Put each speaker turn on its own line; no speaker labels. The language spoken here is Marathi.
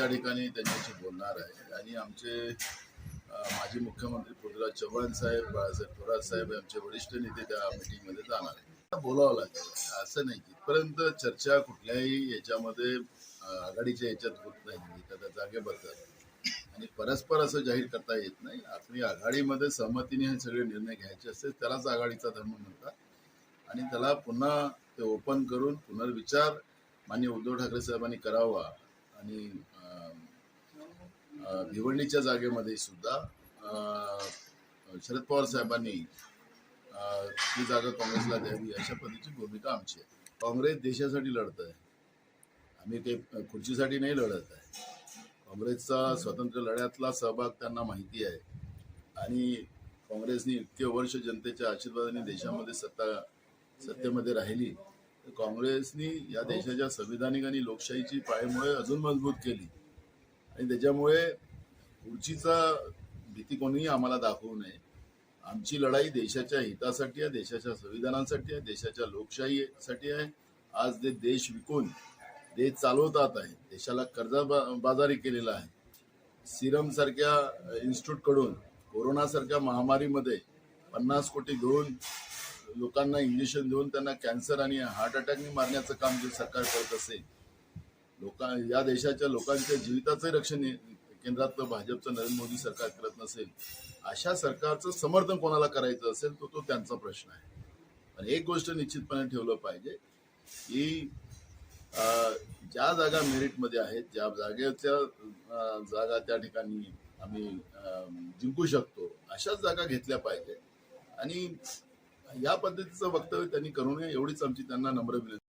त्या ठिकाणी त्यांच्याशी बोलणार आहे. आणि आमचे माजी मुख्यमंत्री पृथ्वीराज चव्हाण साहेब बाळासाहेब थोरात साहेब आमचे वरिष्ठ नेते त्या मीटिंगमध्ये जाणार आहे बोलावं लागेल. असं नाही जिथपर्यंत चर्चा कुठल्याही याच्यामध्ये आघाडीच्या याच्यात होत नाही. एखाद्या जागेबद्दल आणि परस्पर असं जाहीर करता येत नाही. आपली आघाडीमध्ये सहमतीने हे सगळे निर्णय घ्यायचे असते त्यालाच आघाडीचा धर्म म्हणतात. आणि त्याला पुन्हा ते ओपन करून पुनर्विचार माननीय उद्धव ठाकरे साहेबांनी करावा. आणि भिवंडीच्या जागेमध्ये सुद्धा शरद पवार साहेबांनी ती जागा काँग्रेसला द्यावी अशा पद्धतीची भूमिका आमची आहे. काँग्रेस देशासाठी लढत आहे आम्ही ते खुर्चीसाठी नाही लढत आहे. काँग्रेसचा स्वतंत्र लढ्यातला सहभाग त्यांना माहिती आहे. आणि काँग्रेसने इतके वर्ष जनतेच्या आशीर्वादाने देशामध्ये सत्ता सत्तेमध्ये राहिली. काँग्रेसनी या देशाच्या संविधानिक आणि लोकशाहीची पाळेमुळे अजून मजबूत केली. आणि त्याच्यामुळे खुर्चीचा भीती कोणीही आम्हाला दाखवू नये. आमची लढाई देशाच्या हितासाठी आहे देशाच्या संविधानासाठी आहे देशाच्या लोकशाहीसाठी आहे. आज ते देश विकून देश चालवतात आहे देशाला कर्जा बाजारी केलेला आहे. सिरम सारख्या इन्स्टिट्यूटकडून कोरोना सारख्या महामारीमध्ये पन्नास कोटी घेऊन लोकांना इंजेक्शन देऊन त्यांना कॅन्सर आणि हार्ट अटॅकने मारण्याचं काम जे सरकार करत असेल लोकां या देशाच्या लोकांच्या जीविताचं रक्षण केंद्रातलं भाजपचं नरेंद्र मोदी सरकार करत नसेल अशा सरकारचं समर्थन कोणाला करायचं असेल तो तो त्यांचा प्रश्न आहे. पण एक गोष्ट निश्चितपणे ठेवलं पाहिजे की ज्या जागा मेरिटमध्ये आहेत ज्या जागेच्या जागा त्या ठिकाणी आम्ही जिंकू शकतो अशाच जागा घेतल्या पाहिजे आणि या पद्धतीचं वक्तव्य त्यांनी करू नये एवढीच आमची त्यांना नम्र विनंती.